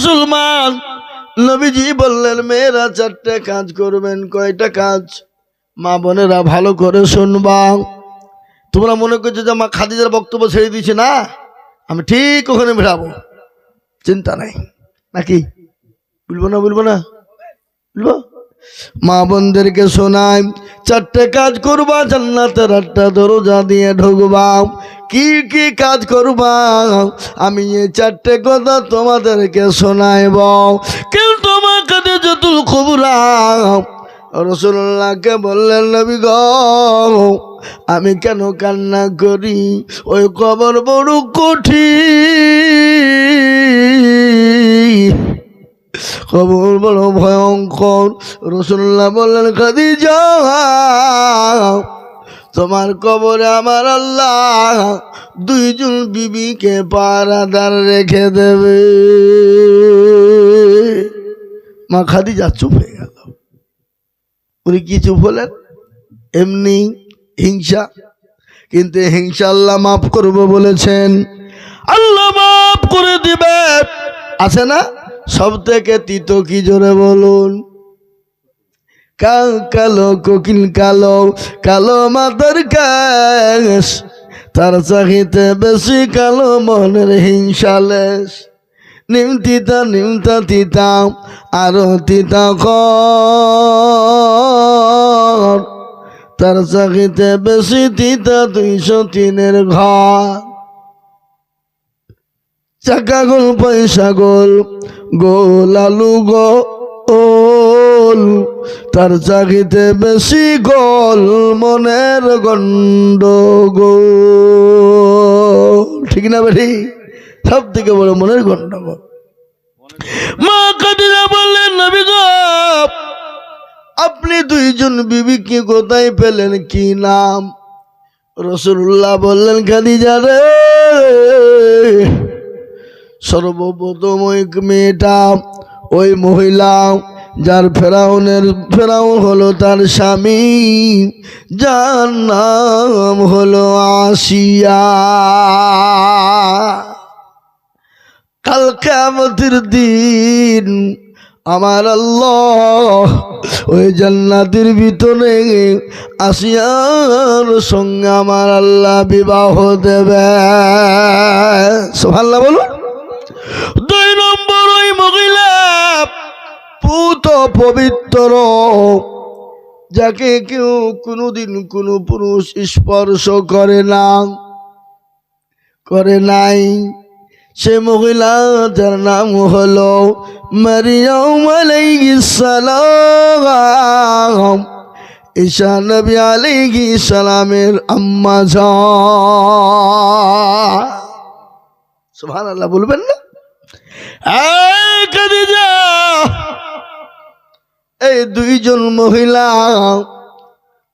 মুসলমান। নবীজি বললেন, মেয়েরা চারটে কাজ করবেন, কয়টা কাজ? মা বোনেরা ভালো করে শুনবা। তোমরা মনে করছ যে মা খাদিজার বক্তব্য ছেড়ে দিয়েছে না? আমি ঠিক ওখানে বেড়াবো। চিন্তা নাই। নাকি? বলব না বলব না? বলব? মা বোনদেরকে শোনাই, চারটে কাজ করবা, জান্নাতের একটা দরজা দিয়ে ঢুকবা। কি কি কাজ করবা? আমি এই চারটে কথা তোমাদেরকে শোনাইব। কেউ তোমার কাছে যতুল খবরা রসুল্লাহকে বললেন, নবী গ, আমি কেন কান্না করি? ওই কবর বড় কঠিন। খবর বড় ভয়ঙ্কর। রসুল্লাহ বললেন, খাদিজা, তোমার কবরে আমার আল্লাহ দুইজন বিবিকে পারাদার রেখে দেবে। মা খাদিজা চুপ হয়ে গেল। উনি কি চুপ হলেন? এমনি হিংসা। কিন্তু হিংসা আল্লাহ মাফ করব বলেছেন। আল্লাহ মাফ করে দিবে। আছে না? সব থেকে তিতো কি জোরে বলুন? কাল কালো, কোকিল কালো কালো মাতার কাশ তার চাহিতে বেশি কালো মনের হিংসালেশ নিমতিতা নিমতা তিতা আরও তিতা কর তার চাহিতে বেশি তিতা দুইশো তিনের ঘর। চাকা গোল, পয়সা গোল গোল আলু গোল তার চাকিতে বেশি গোল মনের গন্ড ঠিক না বেঠি সব থেকে বড় মনের গন্ডগোল। মা কাদিরা বললেন, নবী গো, আপনি দুইজন বিবিকে কোথায় পেলেন কি নাম? রসুল্লাহ বললেন, খাদিজা রে। সর্বপ্রথম ওই মেয়েটা ওই মহিলা যার ফেরাউনের, ফেরাউন হলো তার স্বামী, যার নাম হলো আসিয়া। কালকে আমাদের দিন আমার আল্লাহ ওই জান্নাতের ভিতরে আসিয়ার সঙ্গে আমার আল্লাহ বিবাহ দেবে। সোহাল্লাহ বলুন। দুই নম্বর ওই মহিলা পুত পবিত্র, যাকে কেউ কোনোদিন কোনো পুরুষ স্পর্শ করে না, করে নাই। সে মহিলা যার নাম হলো মারিয়াম সালাম। ঈশা নবী আলাইহিস সালামের আম্মা জান। সুবহানাল্লাহ, বলবেন না? এই দুইজন মহিলা,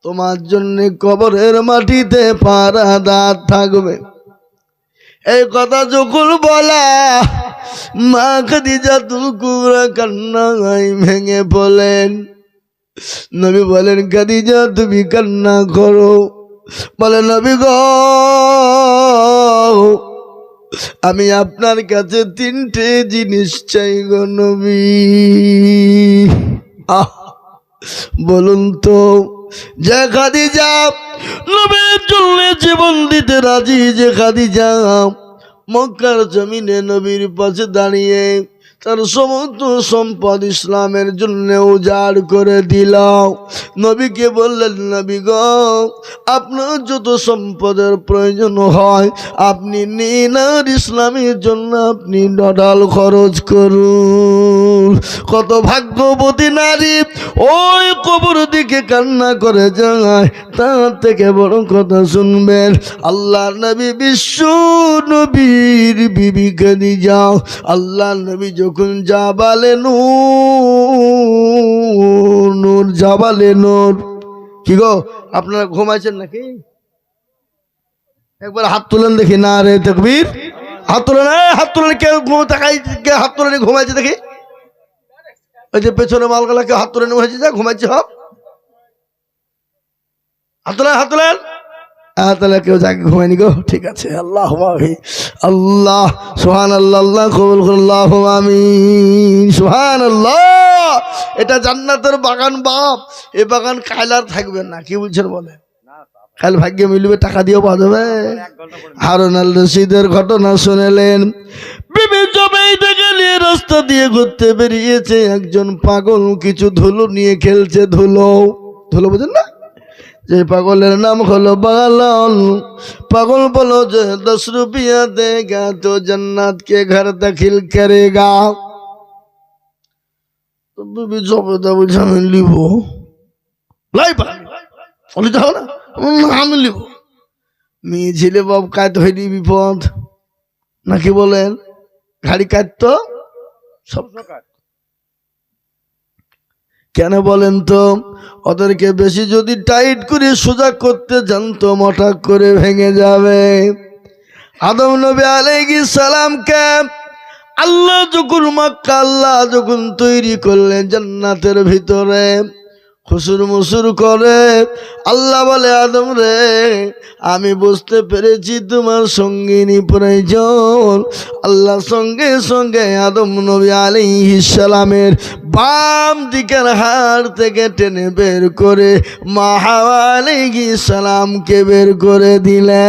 তোমার জন্য কবরের মাটিতে পারাদার থাকবে। এই কথা যখন বলা, মা খাদিজা তুলকুরা কান্নায় ভেঙে বলেন নবী বলেন, খাদিজা, তুমি কান্না করো। বলে, নবী গো আমি আপনার কাছে তিনটে জিনিস চাই গো নবী। আহ, বলুন তো, যে খাদিজা, নবীর জন্য জীবন দিতে রাজি যে খাদিজা, মক্কার জমিনে নবীর পাশে দাঁড়িয়ে তার সমস্ত সম্পদ ইসলামের জন্য উজাড় করে দিল। নবীকে বললেন, নবী গ, আপনার যত সম্পদের প্রয়োজন হয়, আপনি নিন আর ইসলামের জন্য আপনি ডডাল খরচ করুন। কত ভাগ্যবতী নারী ওই কবর দিকে কান্না করে যায়, তার থেকে বড় কথা শুনবেন আল্লাহ নবী বিশ্ব নবীর বিবিকে দিয়ে যাও। আল্লাহ নবী যখন জাবালে নূর নূর জাবালে নূর। কি গো, আপনারা ঘুমাইছেন নাকি? একবার হাত তুলেন দেখি, না রে তকবীর। হাত তুলেন হাত তুলেন, কেউ তাকাই কে হাত তুলে ঘুমাইছে দেখি। ওই যে পেছনে মালগুলা কেউ হাত তুলে ঘুমাইছে যা ঘুমাইছে, হপ। হাত তুলেন হাত তুলেন। তাহলে কেউ যাকে ঘুমায়নি গো? ঠিক আছে আল্লাহ আল্লাহ সোহান আল্লাহ আল্লাহ কবুল আল্লাহ আমিন। সোহান আল্লাহ এটা জান্নাতের বাগান বাপ। এ বাগান কায়লার থাকবে না, কি বলছেন বলে কাল ভাগ্যে মিলবে, টাকা দিয়েও পাওয়া যাবে হারুন আল রশিদের ঘটনা শুনেলেন। বিবি জবাই নিয়ে রাস্তা দিয়ে ঘুরতে বেরিয়েছে। একজন পাগল কিছু ধুলো নিয়ে খেলছে, ধুলো। ধুলো বুঝেন না? যে পাগলের নাম হলো পাগল পাগল বলো যে দশ রুপিয়া দেগা, তো জন্নাত কে ঘর দাখিল করেগা। গা আমি আমি বিপদ। নাকি বলেন, গাড়ি কাটতো? সব কাট কেন বলেন তো? ওদেরকে বেশি যদি টাইট করে সোজা করতে জানতো মঠা করে ভেঙে যাবে। আদম নবী আলাইগি সালামকে আল্লাহ যখন মক্কা, আল্লাহ যখন তৈরি করলেন জান্নাতের ভিতরে খুসুর মুসুর করে, আল্লাহ বলে, আদম রে, আমি বুঝতে পেরেছি তোমার সঙ্গিনী প্রয়োজন। আল্লাহ সঙ্গে সঙ্গে আদম নবী আলী সালামের বাম দিকের হাড় থেকে টেনে বের করে মা হাওয়া আলী সালামকে বের করে দিলে।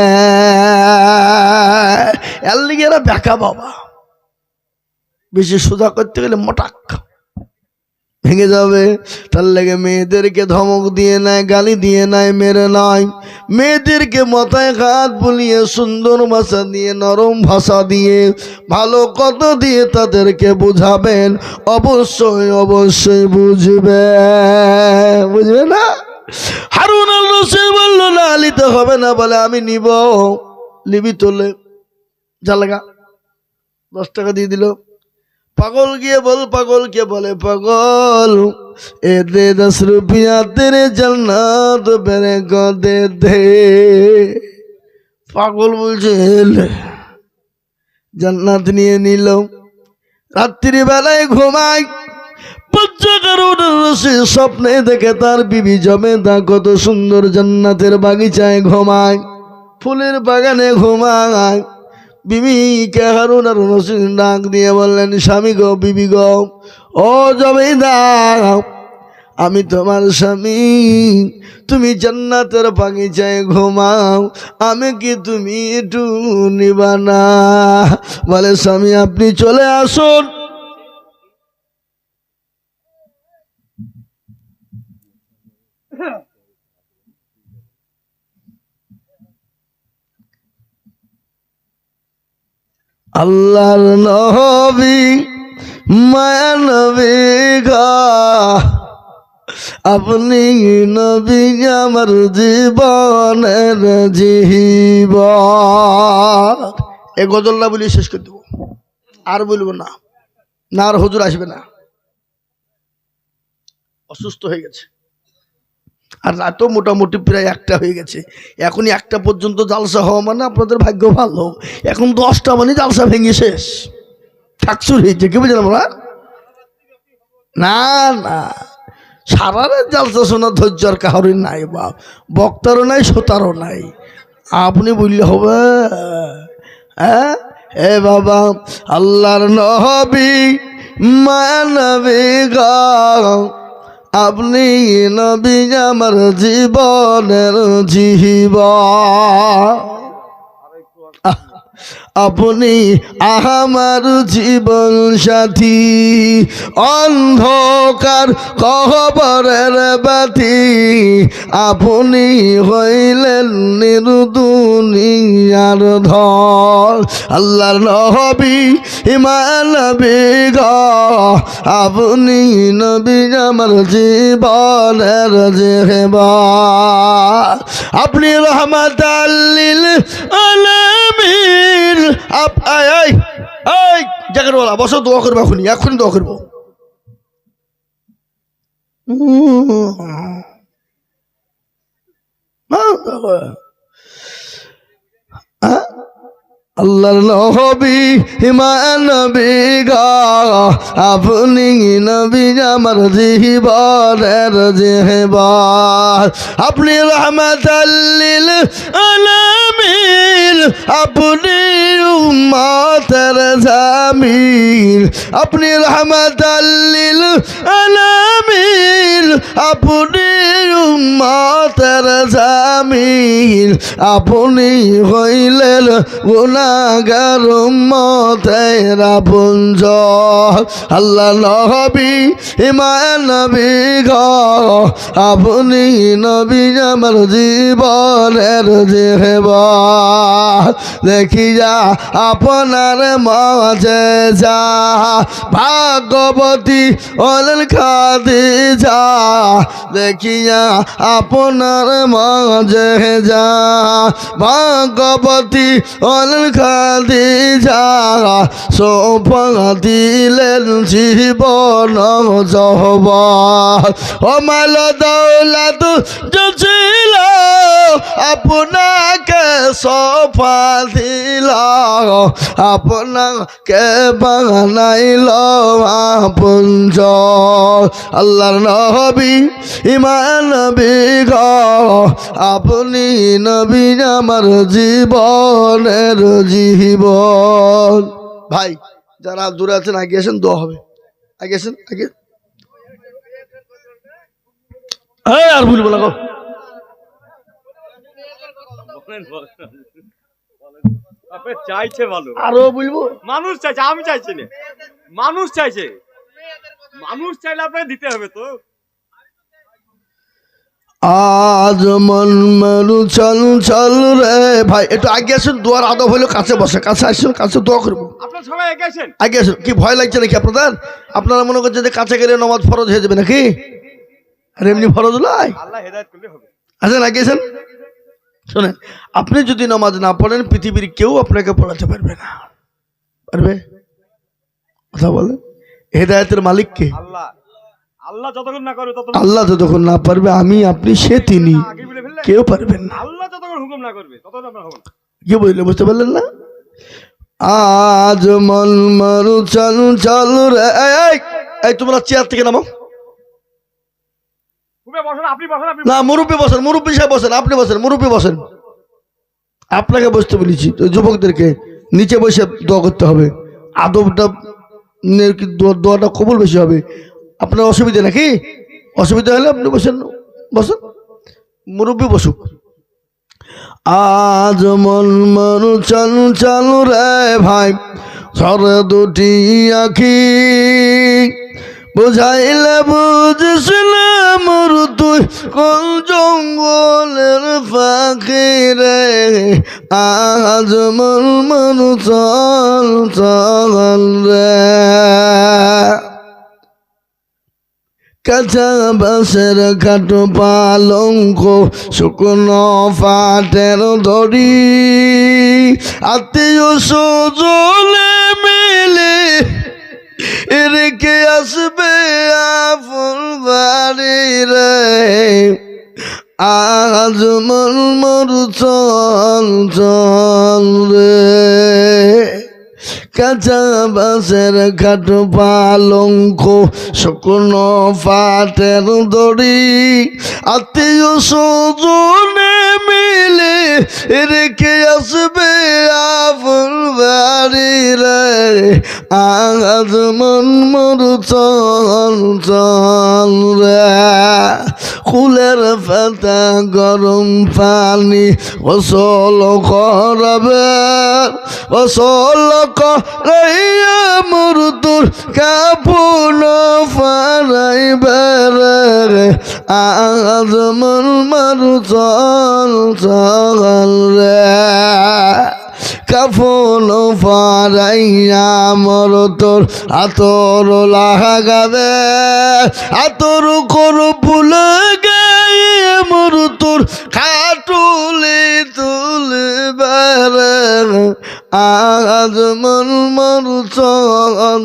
এর লিগে এরা ব্যাকা বাবা, বেশি সোজা করতে গেলে মোটাক ভেঙে যাবে। তার লেগে মেয়েদেরকে ধমক দিয়ে নেয় গালি দিয়ে নেয় মেরে নয় মেয়েদেরকে মাথায় হাত বুলিয়ে, সুন্দর ভাষা দিয়ে, নরম ভাষা দিয়ে, ভালো কত দিয়ে তাদেরকে বুঝাবেন। অবশ্যই অবশ্যই বুঝবে বুঝবে না? হারুন বলল, না, নিতে হবে না। বলে, আমি নিব। লিবি তোলে জালগা দশ টাকা দিয়ে দিল। পাগল গিয়ে বল পাগলকে বলে পাগল? এ দে দশ রুপিয়া তেরে জন্নাত বেরে গদে দে দে। পাগল বলছে, "এলে।" জান্নাত নিয়ে নিল। রাত্রি বেলায় ঘুমায়। স্বপ্নে দেখে তার বিবি জমে তা কত সুন্দর জান্নাতের বাগিচায় ঘুমায়। ফুলের বাগানে ঘুমায়। বিবিকে হারুন আর রসিদ ডাক দিয়ে বললেন, স্বামী গো, বিবি গো, ও জমিদার, আমি তোমার স্বামী। তুমি জান্নাতের বাগিচায় ঘুমাও, আমি কি তুমি একটু নিবানা? বলে, স্বামী, আপনি চলে আসুন। আল্লাহর নবী, মায়া নবী আপনি নবী আমার জীবনের জীব এ গজলটা বলি শেষ করে দেবো। আর বলব না। না আর হুজুর আসবে না। অসুস্থ হয়ে গেছে। আর রাতও মোটামুটি প্রায় একটা হয়ে গেছে। এখনই একটা পর্যন্ত জালসা হওয়া মানে আপনাদের ভাগ্য ভালো। এখন দশটা মানে জালসা ভেঙে শেষ। ঠাকসুর হয়েছে। কি বুঝলেন আমরা না না। সারা রাত জালসা শোনার ধৈর্য আর কাহারই নাই বা বক্তারও নাই, শ্রোতারও নাই। আপনি বললে হবে হ্যাঁ? এ বাবা, আল্লাহর নবী মানবী গা। আপনি নবী আমার জীবনের জীব আপনি আমার জীবন সাথী। অন্ধকার কহবরের বাতি। আপনি হইলেন নিরুদুনিয়ার ধর আল্লাহর নবী, ইমান আপনি নবী আমার জীবনের জেবা আপনি রহমত আল্লিল আলামিন। আপ জাকের বলা বসো, দোয়া করব এখনই এখনই দোয়া করব। আল্লাহর নবী হিমানবী গা। আপনি নবী আমার জীবনের জীবন। আপনি রহমতাল্লিল আলামিন। আপনি উম্মতের জামিল। আপনি রহমতাল্লিল আলামিন। আপনি উম্মতের জামিল। আপনি হইলেন গুনাগার উম্মতের পুঞ্জ আল্লাহ নবী ইমান নবী গ। আপনি নবী আমার জীবনের জীব দেখি যা আপনার মাঝে যা। ভাগবতী অলেন খাদি যা, দেখিয়া আপনার মাঝে যা। ভাগবতী অলেন খাদি যা সোপা দিলেন জীবন জহব ও দৌলত ছিল আপনাকে সোফা দিল। আপনাকে বানাইল পুঞ্জ আল্লাহর নবী ইমান নবী গ। আপনি নবী আমার জীবনের জীবন। ভাই যারা দূরে আছেন আগে আসেন দোয়া হবে। আগে আসেন আগে। এই, আর ভুলবো না চাইছে ভালো। আরও বলব মানুষ চাইছে আমি চাইছি না। মানুষ চাইছে। মানুষ চাইলে আপনাকে দিতে হবে তো। আজ মন মরু চল চল রে ভাই একটু আগে আসুন দোয়ার আদব হইল কাছে বসে কাছে আসুন কাছে দোয়া করব আপনার সবাই এগিয়ে আসেন। আগে আসুন কি ভয় লাগছে নাকি আপনাদের? আপনারা মনে করছেন যে কাছে গেলে নমাজ ফরজ হয়ে যাবে নাকি? আর এমনি ফরজ নয়। আসেন আগে আসেন। শোনেন আপনি যদি নামাজ না পড়েন পৃথিবীর কেউ আপনাকে পড়াতে পারবে না। পারবে? কথা বলে হেদায়তের মালিক কে আল্লাহ যতক্ষণ না তত আল্লাহ যতক্ষণ না পারবে আমি আপনি সে তিনি। কেউ পারবেন না। কি বললে বুঝতে পারলেন না? আজ মন মারু চালু চালু রে। এই, তোমরা চেয়ার থেকে নামো। না মুরব্বী বসেন মুরব্বী সাহেব বসেন আপনি বসেন মুরব্বী বসেন। আপনাকে বসতে বলেছি যুবকদেরকে নিচে বসে দোয়া করতে হবে। আদবটা দোয়াটা কবুল বেশি হবে? আপনার অসুবিধা নাকি? অসুবিধা হলে আপনি বসেন, বসুন। মুরব্বী বসুক। আজ মন মনু চালু চালু রে ভাই সর দুটি আখি, বুঝাইলে বুঝিস না মোর তুই কোন জঙ্গলের পাখি রে আজ মন মনু চল চল রে। কাঁচা বাসের খাটো পালঙ্ক শুকনো ফাটের দড়ি। আত্মীয় সজলে মিলে রেখে আসবে আপন রে, আজ মন মর চল চল রে। কাঁচা বাসের খাট পালঙ্ক, শুকনো পাটের দড়ি, আত্মীয় স্বজনে মিলে রেখে আসবে আপন বাড়ি রে। আজ মন মরু চল রে। ফুলের পাতা গরম পানি গোসল করবে। গোসল করাইয়া মরুতুর কাপুন ফারাইবে রে। আজ মন মারু চল রে। কাফন ফারাইয়া মর তোর আতর লাগাবে আতর কর ফুল গায়ে মর তোর খাটুলি তুলে বেড়ে আজ মন মর চল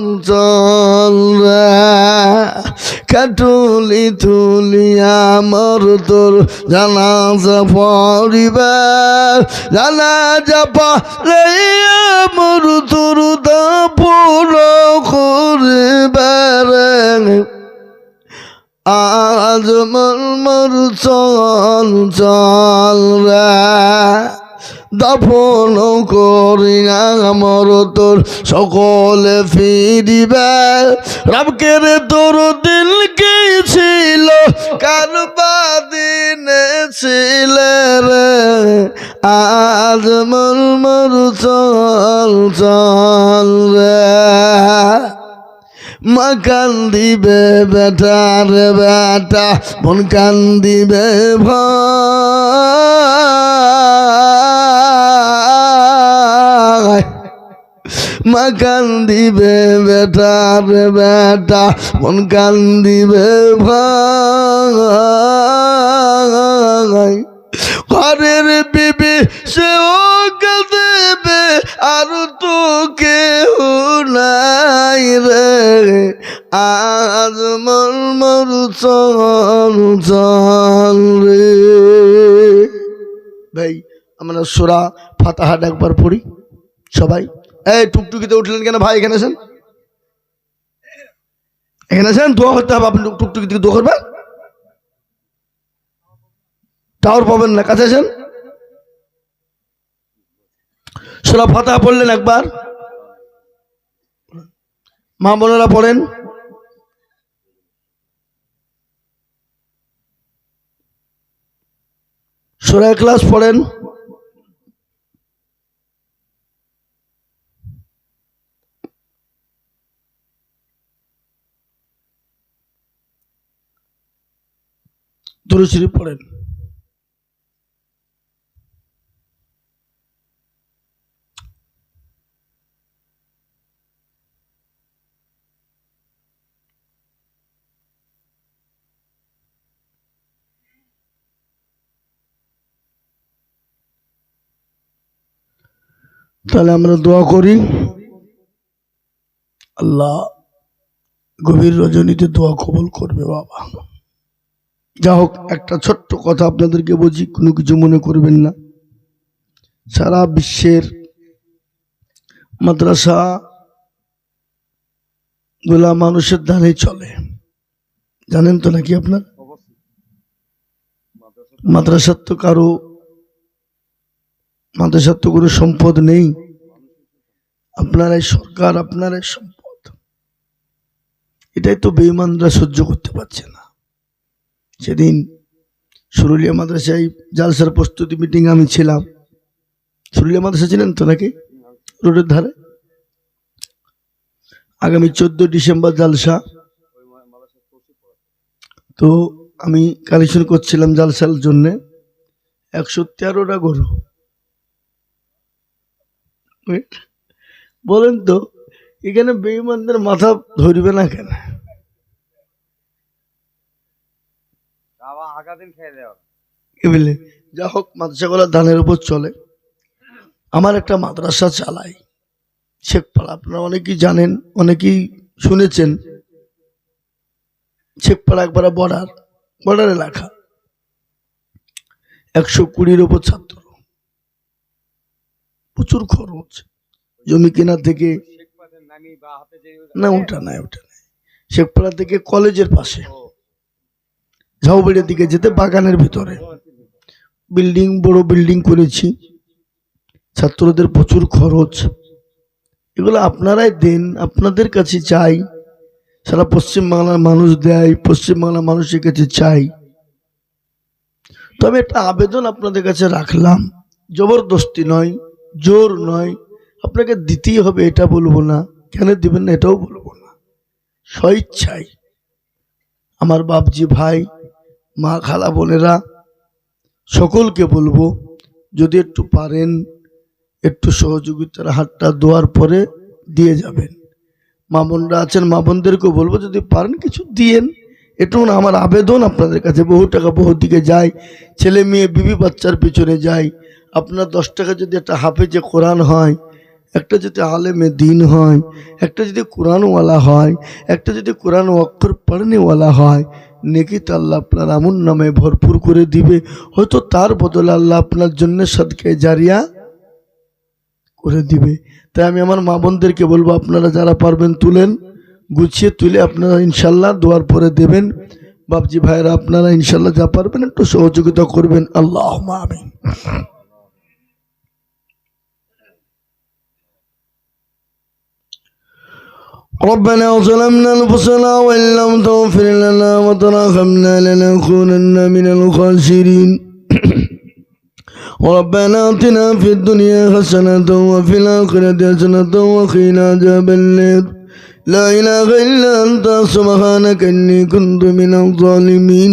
কাটুলি তুলিয়া মর তোর জানাজা পরিবা জানাজা পরে মর তোর দাপুর করবে আজ মর মর চল চল রে। দফন করি আমর তোর সকলে ফিরিবে। রবকের তোর দিল কি ছিল? কার ছিল রে। আজ মর মর চল চল রে। মা কান্দিবে বেটার বেটা, মন কান্দিবে ভাই মা কান্দিবে বেটার বেটা, মন কান্দিবে ভাই ঘরের বিবি, সেও কাঁদেবে আর তো কেউ নাই রে। আজ মর মর চল চল রে। ভাই, আমরা সোরা ফাতাহাট একবার পড়ি, সবাই। এই টুকটুকিতে উঠলেন কেন ভাই, এখানে আছেন এখানে আছেন দোয়া করতে হবে আপনি টুকটুকি থেকে দোয়া করবেন। টাওয়ার পাবেন না, কাছে আছেন সোরা ফাতা পড়লেন একবার। মা বোনেরা পড়েন। সোরা ক্লাস পড়েন। দুরুশরীফ পড়েন। তাহলে আমরা দোয়া করি। আল্লাহ গভীর রজনীতে দোয়া কবল করবে বাবা। যা হোক একটা ছোট্ট কথা আপনাদেরকে বলছি কোনো কিছু মনে করবেন না। সারা বিশ্বের মাদ্রাসা গুলা মানুষের দানে চলে। জানেন তো নাকি আপনার? মাদ্রাসার তো কারও মাদ্রাসার তো কোনো সম্পদ নেই। আপনারাই সরকার আপনারাই সম্পদ। এটাই তো বেইমানরা সহ্য করতে পারছে না। সেদিন সুরুলিয়া মাদ্রাসায় জালসার প্রস্তুতি মিটিং আমি ছিলাম। সুরুলিয়া মাদ্রাসা ছিলেন তো নাকি? রোডের ধারে? আগামী চোদ্দ ডিসেম্বর জালসা। তো আমি কালেকশন করছিলাম জালসার জন্য। একশো তেরোটা গরু। বলেন তো এখানে বেইমানদের মাথা ধরবে না কেন? যা হোক মাদ্রাসাগুলো ধানের উপর চলে। আমার একটা মাদ্রাসা চালাই শেখপাড়া আপনারা অনেকেই জানেন অনেকেই শুনেছেন। শেখপাড়া একবার বর্ডার বর্ডার এলাকা। একশো কুড়ির ওপর ছাত্র। প্রচুর খরচ। জমি কেনা থেকে না, ওটা নাই ওটা নাই। শেখপাড়া থেকে কলেজের পাশে। ঝাউবাড়ির দিকে যেতে বাগানের ভিতরে। বিল্ডিং, বড় বিল্ডিং করেছি। ছাত্রদের প্রচুর খরচ। এগুলো আপনারাই দেন, আপনাদের কাছে চাই। সারা পশ্চিমবাংলার মানুষ দেয়, পশ্চিমবাংলার মানুষের কাছে চাই। তবে একটা আবেদন আপনাদের কাছে রাখলাম। জবরদস্তি নয়। জোর নয়। আপনাকে দিতেই হবে, এটা বলব না। কেন দিবেন না, এটাও বলব না। স্বইচ্ছায় আমার বাপজি ভাই, মা, খালা, বোনেরা, সকলকে বলব, যদি একটু পারেন, একটু সহযোগিতার হাতটা দেওয়ার পরে দিয়ে যাবেন। মা বোনরা আছেন, মা বোনদেরকেও বলব, যদি পারেন কিছু দিয়েন। একটু না আমার আবেদন, আপনাদের কাছে বহু টাকা বহু দিকে যায়। ছেলে মেয়ে, বিবি বাচ্চার পিছনে যায়। আপনার দশ টাকা যদি একটা হাফেজে কোরআন হয়, একটা যদি আলেমে দিন হয়, একটা যদি কোরআনওয়ালা হয়, একটা যদি কোরআন অক্ষর পড়নেওয়ালা হয়, নেকি তো আল্লাহ আপনার আমন নামে ভরপুর করে দিবে। হয়তো তার বদলে আল্লাহ আপনার জন্য সদকে জারিয়া করে দিবে। তাই আমি আমার মা বোনদেরকে বলব, আপনারা যারা পারবেন তুলেন, গুছিয়ে তুলে আপনারা ইনশাল্লাহ দোয়ার পরে দেবেন। বাবজি ভাইরা আপনারা ইনশাল্লাহ যা পারবেন একটু সহযোগিতা করবেন। আল্লাহ আমিন। ربنا ظلمنا أنفسنا وإن لم تغفر لنا وترحمنا لنكونن من الخاسرين. ربنا آتنا في الدنيا حسنة وفي الآخرة حسنة وقنا عذاب النار. لا إله إلا أنت سبحانك إني كنت من الظالمين.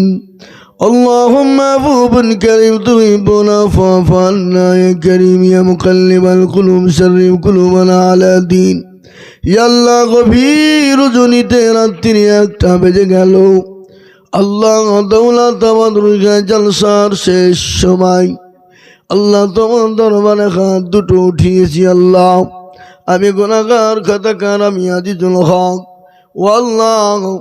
اللهم عفو كريم تحبنا فاعف عنا يا كريم يا مقلب القلوب شرف قلوبنا على دين. আল্লাহ গভীর রজনীতে রাত্রি একটা বেজে গেল। আল্লাহ জলসার শেষ সময় আল্লাহ তোমার দরবারে হাত দুটো উঠিয়েছি, আল্লাহ। আমি গুণাগার খাতাকার, আমি আজিজুল হক। ও আল্লাহ,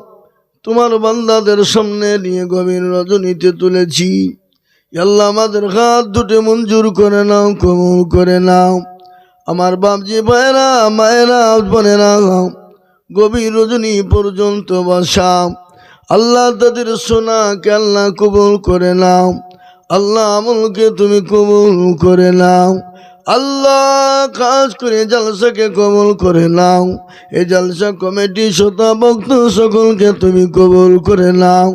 তোমার বান্দাদের সামনে নিয়ে গভীর রজনীতে তুলেছি। আল্লাহ, আমাদের হাত দুটো মঞ্জুর করে নাও, কবুল করে নাও। আমার বাপজি ভাইরা, মায়েরা, বোনেরা, গভীর রজনী পর্যন্ত বসা আল্লাহ তাদের সোনাকে আল্লাহ কবুল করে নাও। আল্লাহ আমলকে তুমি কবুল করে নাও। আল্লাহ কাজ করে জলসাকে কবল করে নাও। এই জলসা কমিটি শ্রোতা ভক্ত সকলকে তুমি কবুল করে নাও।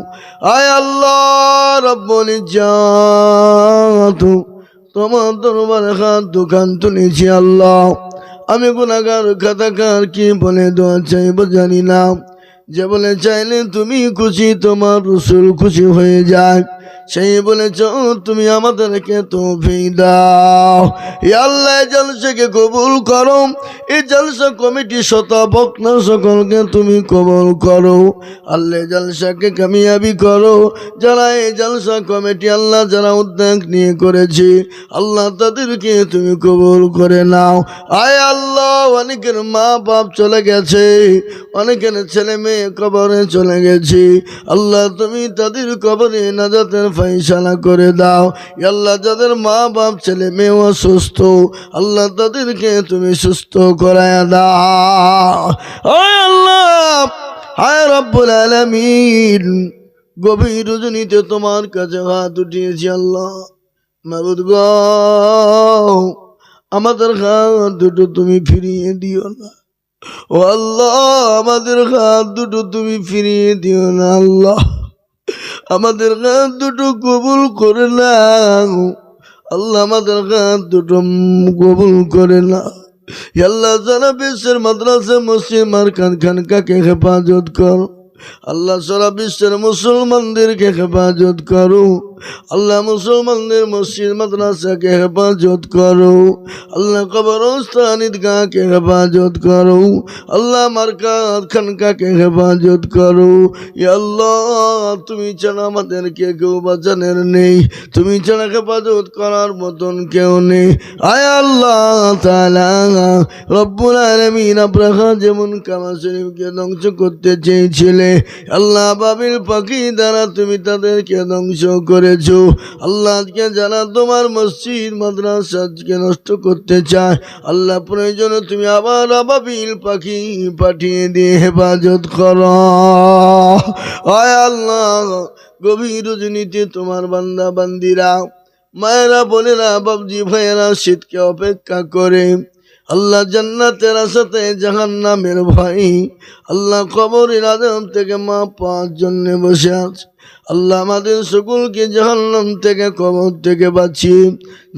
আয় আল্লাহ রব্বুল ইজ্জাত। তোমার দরবারে হাত দোকান তুলেছি আল্লাহ। আমি গুণাগার খাতাকার কি বলে দোয়া চাইব জানি না। যে বলে চাইলে তুমি খুশি, তোমার রসুল খুশি হয়ে যায়। সেই বলেছ, তুমি আমাদেরকে তো দাও। আল্লাহ জলসাকে কবুল করো। এই জলসা কমিটি শতাবক না সকলকে তুমি কবুল করো। আল্লাহ জলসাকে কামিয়াবি করো। যারা এই জলসা কমিটি, আল্লাহ যারা উদ্যোগ নিয়ে করেছে, আল্লাহ তাদেরকে তুমি কবুল করে নাও। আয় আল্লাহ, অনেকের মা বাপ চলে গেছে, অনেকের ছেলে মেয়ে কবরে চলে গেছে। আল্লাহ, তুমি তাদের কবরে নাজাতের ফাইসালা করে দাও আল্লাহ যাদের মা বাপ ছেলে মেয়ে অসুস্থ, আল্লাহ তাদেরকে তুমি সুস্থ করায় দাও। আল্লাহ, হায় রব্বুল আলামিন, গভীর রজনীতে তোমার কাছে হাত উঠিয়েছি আল্লাহ। মাবুদ গো, আমাদের হাত দুটো তুমি ফিরিয়ে দিও না। ও আল্লাহ, আমাদের হাত দুটো তুমি ফিরিয়ে দিও না আল্লাহ। আমাদের গান দুটো কবুল করে না আল্লাহ আমাদের গান দুটো কবুল করে না আল্লাহ, যারা বিশ্বের মাদ্রাসা, মসজিদ মার্কান খানকাকে হেফাজত কর। আল্লাহ, সারা বিশ্বের মুসলমানদেরকে হেফাজত করো। আল্লাহ মুসলমানদের মসজিদ, মাদ্রাসাকে হেফাজত করো। আল্লাহ কবরস্থান ঈদগাহকে হেফাজত করো। আল্লাহ মার্কাত খানকাকে হেফাজত করো। আল্লাহ, তুমি ছাড়া আমাদেরকে কেউ বাঁচানোর নেই। তুমি ছাড়া হেফাজত করার মতন কেউ নেই। আয় আল্লাহ তাআলা, রব্বুল আলামিন আপনারা যেমন কামা শরীফকে ধ্বংস করতে চেয়েছিলে, আল্লাহ বাবিল পাখি দ্বারা তুমি তাদেরকে ধ্বংস করেছ? আল্লাহ আজকে যারা তোমার মসজিদ, মাদ্রাসা আজকে নষ্ট করতে চায়। আল্লাহ প্রয়োজনে তুমি আবার আবাবিল পাখি পাঠিয়ে দিয়ে হেফাজত কর। আল্লাহ, গভীর রজনীতে তোমার বান্দা বান্দিরা মায়েরা, বোনেরা, বাবজি, ভাইয়েরা, শীতকে অপেক্ষা করে আল্লাহ জান্নাতের আসাতে জাহান্নামের ভয়। আল্লাহ কবরের আদম থেকে মা পাওয়ার জন্য বসে আছে। আল্লাহ আমাদের সকলকে জাহান্নাম থেকে, কবর থেকে বাঁচিয়ে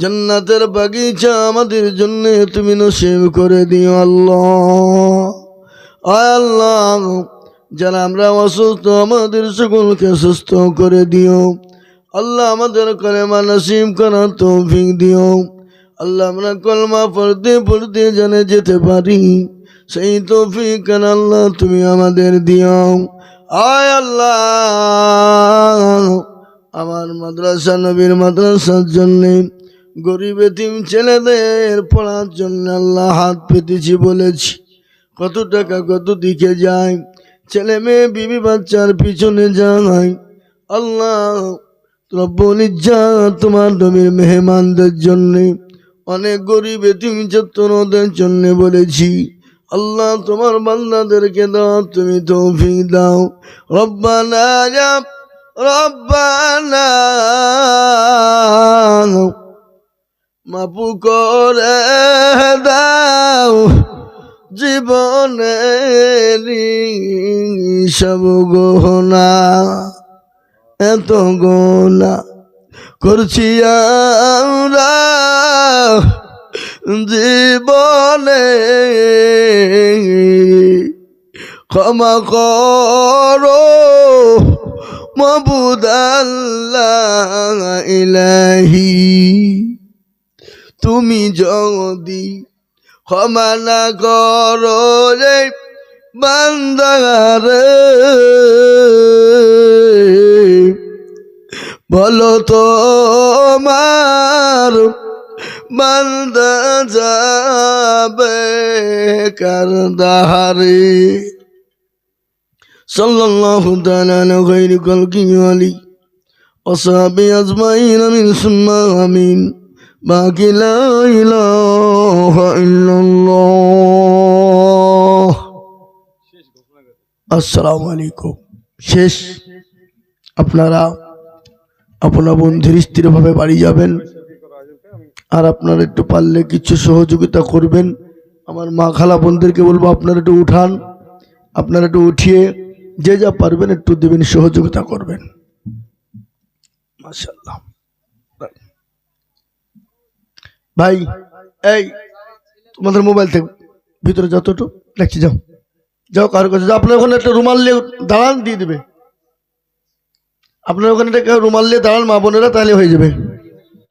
জান্নাতের বাগিচা আমাদের জন্য তুমি নসিব করে দিও আল্লাহ। আল্লাহ, যারা আমরা অসুস্থ, আমাদের সকলকে সুস্থ করে দিও। আল্লাহ আমাদের কলেমা নসিব করার তৌফিক দিও। আল্লাহ আমরা কলমা পড়তে পড়তে জানে যেতে পারি। সেই তৌফিক আল্লাহ তুমি আমাদের দিও। আয় আল্লাহ, আমার মাদ্রাসা নবীর মাদ্রাসার জন্যে গরিব এতিম ছেলেদের পড়ার জন্য আল্লাহ হাত পেতেছি বলেছি। কত টাকা কত দিকে যায়, ছেলে মেয়ে, বিবি বাচ্চার পিছনে যায়। আল্লাহ রব্বুল ইজ্জাত তোমার নবীর মেহমানদের জন্যে অনেক গরিব এতিম চত্বরদের জন্য বলেছি। আল্লাহ তোমার বান্দাদেরকে দাও, তুমি তৌফিক দাও। রব্বানা রব্বানা মাপু করে দাও। জীবনে সব গহনা এত গোনা করছি জীবনে। ক্ষমা করো মবুদাল্লাহ ইলাহি। তুমি যদি ক্ষমা না করো রে বান্দারে। বলো তোমার বান্দা যাবে কারদাহারে সাল্লাল্লাহু তাআলা আলাইহি কলকি আলী ওসাবি আজমাইন মিন সুম্মা আমিন। বাকি লা ইলাহা ইল্লাল্লাহ। আসসালামু আলাইকুম। শেষ। আপনারা আপনার বন্ধুর স্থিরভাবে বাড়ি যাবেন। আর আপনারা একটু পারলে কিছু সহযোগিতা করবেন। আমার মা খালা বোনদেরকে বলব, আপনারা একটু উঠান, আপনারা একটু উঠিয়ে যে যা পারবেন একটু দেবেন, সহযোগিতা করবেন। ভাই, এই, তোমাদের মোবাইল থেকে ভিতরে যত একটু দেখছি, যাও। যাও, কারও কাছে আপনার ওখানে একটা রুমাল নিয়ে দাঁড়ান, দিয়ে দেবে। আপনার ওখানে একটা রুমাল নিয়ে দাঁড়ান মা বোনেরা তাহলে হয়ে যাবে।